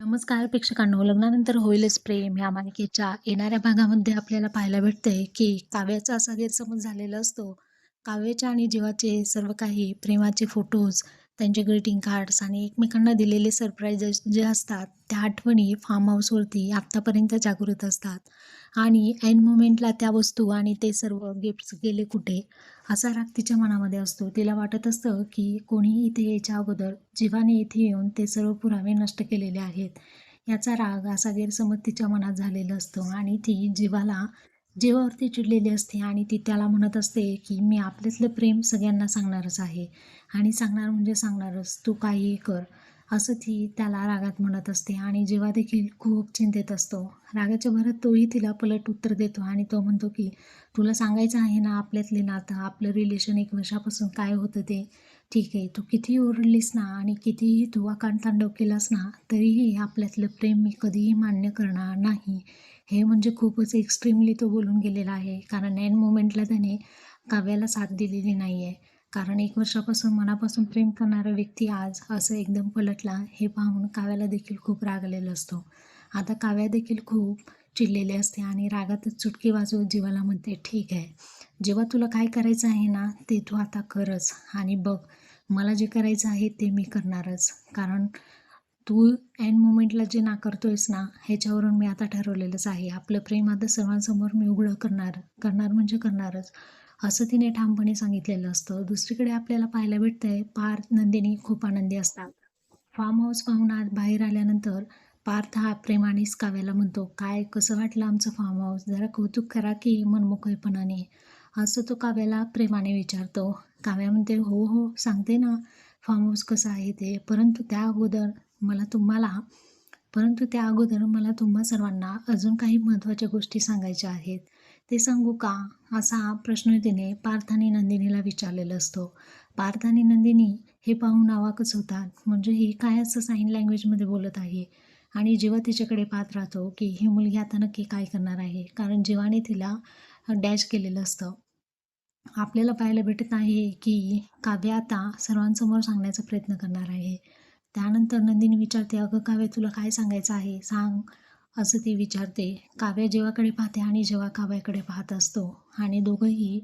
नमस्कार प्रेक्षकांनो. लग्नानंतर होईलच प्रेम. या मालिकेच्या येणाऱ्या भागामध्ये आपल्याला पाहायला भेटतंय की काव्याचा असा गैरसमज झालेला असतो. काव्याच्या आणि जीवाचे सर्व काही प्रेमाचे फोटोज त्यांचे ग्रीटिंग कार्ड्स आणि एकमेकांना दिलेले सरप्राईजेस जे असतात त्या आठवणी फार्म हाऊसवरती आत्तापर्यंत जागृत असतात. आणि ऐन मोमेंटला त्या वस्तू आणि ते सर्व गिफ्ट्स गेले कुठे? असा राग तिच्या मनामध्ये असतो. तिला वाटत असतं की कोणीही इथे यायच्या अगोदर जीवाने इथे येऊन ते सर्व पुरावे नष्ट केलेले आहेत. याचा राग असा गैरसमज तिच्या मनात झालेला असतो आणि ती जीवाला जीवावरती चिडलेली असते आणि ती त्याला म्हणत असते की मी आपल्यातलं प्रेम सगळ्यांना सांगणारच आहे आणि सांगणार म्हणजे सांगणारच. तू काहीही कर. असं ती त्याला रागात म्हणत असते आणि जेव्हा देखील खूप चिंतेत असतो. रागाच्या भरात तोही तिला पलट उत्तर देतो आणि तो म्हणतो की तुला सांगायचं आहे ना आपल्यातले नातं आपलं रिलेशन एक वर्षापासून काय होतं ते? ठीक आहे तू कितीही ओरडलीस ना आणि कितीही तू आकांतांडव केलास ना तरीही आपल्यातलं प्रेम मी कधीही मान्य करणार नाही. हे म्हणजे खूपच एक्स्ट्रीमली तो बोलून गेलेला आहे. कारण एन मोमेंटला त्याने काव्याला साथ दिलेली नाही आहे कारण एक वर्षापासून मनापासून प्रेम करणारा व्यक्ती आज असं एकदम पलटला हे पाहून काव्याला देखील खूप रागलेला असतो. आता काव्या देखील खूप चिडलेली असते आणि रागातच चुटकी वाजवत जीवाला म्हणते ठीक आहे जेव्हा तुला काय करायचं आहे ना ते तू आता करच आणि बघ मला जे करायचं आहे ते मी करणारच. कारण तू ऐन मोमेंटला जे नाकारतोयस ना ह्याच्यावरून मी आता ठरवलेलंच आहे. आपलं प्रेम आता सर्वांसमोर मी उघडं करणार करणार म्हणजे करणारच. असं तिने ठामपणे सांगितलेलं असतं. दुसरीकडे आपल्याला पाहायला भेटतंय पार्थ नंदिनी खूप आनंदी असतात. फार्म हाऊस पाहून आज बाहेर आल्यानंतर पार्थ हा प्रेमानेच काव्याला म्हणतो काय कसं वाटलं आमचं फार्म हाऊस जरा कौतुक करा की मनमोकळेपणाने. असं तो काव्याला प्रेमाने विचारतो. काव्या म्हणते हो हो सांगते ना फार्म हाऊस कसं आहे ते. परंतु त्या अगोदर मला तुम्हाला परंतु त्या अगोदर मला तुम्हा सर्वांना अजून काही महत्त्वाच्या गोष्टी सांगायच्या आहेत. ते सांगू का? असा प्रश्न तिने पार्थ आणि नंदिनीला विचारलेला असतो. पार्थ आणि नंदिनी हे पाहून अवाकच होतात. म्हणजे ही काय असं साईन लँग्वेजमध्ये बोलत आहे? आणि जेव्हा तिच्याकडे पाहत राहतो की ही मुलगी आता नक्की काय करणार आहे? कारण जीवाने तिला डॅश केलेलं असतं. आपल्याला पाहायला भेटत आहे की काव्य आता सर्वांसमोर सांगण्याचा प्रयत्न करणार आहे. त्यानंतर नंदिनी विचारते अगं काव्य तुला काय सांगायचं आहे? सांग. असं ती विचारते. काव्य जेवाकडे पाहते आणि जेव्हा काव्याकडे पाहत असतो आणि दोघंही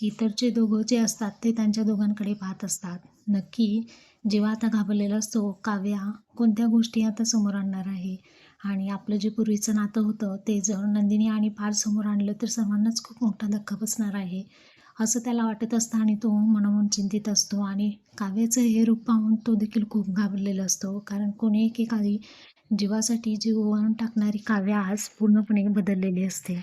इतरचे दोघं जे असतात ते त्यांच्या दोघांकडे पाहत असतात. नक्की जेव्हा आता घाबरलेला असतो काव्या कोणत्या गोष्टी आता समोर आणणार आहे? आणि आपलं जे पूर्वीचं नातं होतं ते जर नंदिनी आणि पार समोर आणलं तर सर्वांनाच खूप मोठा धक्का बसणार आहे. असं त्याला वाटत असतं आणि तो मनोमन चिंतित असतो. आणि काव्याचं हे रूप पाहून तो देखील खूप घाबरलेला असतो. कारण कोणी एकेकाळी जीवासाठी जीव ओवाळून टाकणारी काव्य आज पूर्णपणे बदललेली असते.